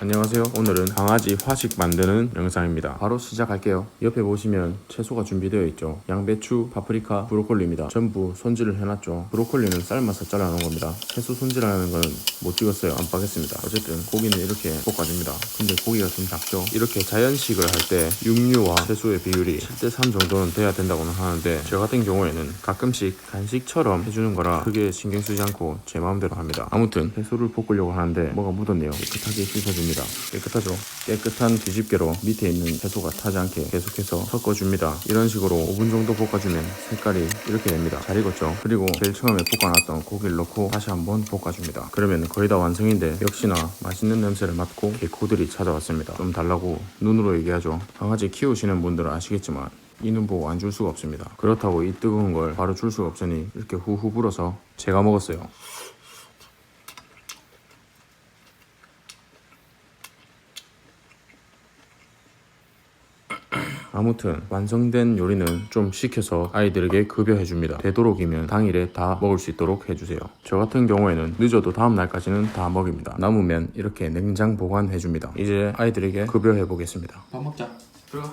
안녕하세요. 오늘은 강아지 화식 만드는 영상입니다. 바로 시작할게요. 옆에 보시면 채소가 준비되어 있죠. 양배추, 파프리카, 브로콜리입니다. 전부 손질을 해놨죠. 브로콜리는 삶아서 잘라놓은 겁니다. 채소 손질하는 거는 못 찍었어요. 안 빠겠습니다. 어쨌든 고기는 이렇게 볶아줍니다. 근데 고기가 좀 작죠. 이렇게 자연식을 할 때 육류와 채소의 비율이 7대3 정도는 돼야 된다고는 하는데 저 같은 경우에는 가끔씩 간식처럼 해주는 거라 크게 신경 쓰지 않고 제 마음대로 합니다. 아무튼 채소를 볶으려고 하는데 뭐가 묻었네요. 깨끗하게 씻어줍니다. 깨끗하죠? 깨끗한 뒤집개로 밑에 있는 채소가 타지 않게 계속해서 섞어줍니다. 이런 식으로 5분 정도 볶아주면 색깔이 이렇게 됩니다. 잘 익었죠? 그리고 제일 처음에 볶아놨던 고기를 넣고 다시 한번 볶아줍니다. 그러면 거의 다 완성인데 역시나 맛있는 냄새를 맡고 개코들이 찾아왔습니다. 좀 달라고 눈으로 얘기하죠. 강아지 키우시는 분들은 아시겠지만 이눈 보고 안 줄 수가 없습니다. 그렇다고 이 뜨거운 걸 바로 줄 수가 없으니 이렇게 후후 불어서 제가 먹었어요. 아무튼 완성된 요리는 좀 식혀서 아이들에게 급여해줍니다. 되도록이면 당일에 다 먹을 수 있도록 해주세요. 저 같은 경우에는 늦어도 다음 날까지는 다 먹입니다. 남으면 이렇게 냉장 보관해줍니다. 이제 아이들에게 급여해보겠습니다. 밥 먹자. 들어가.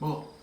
먹어.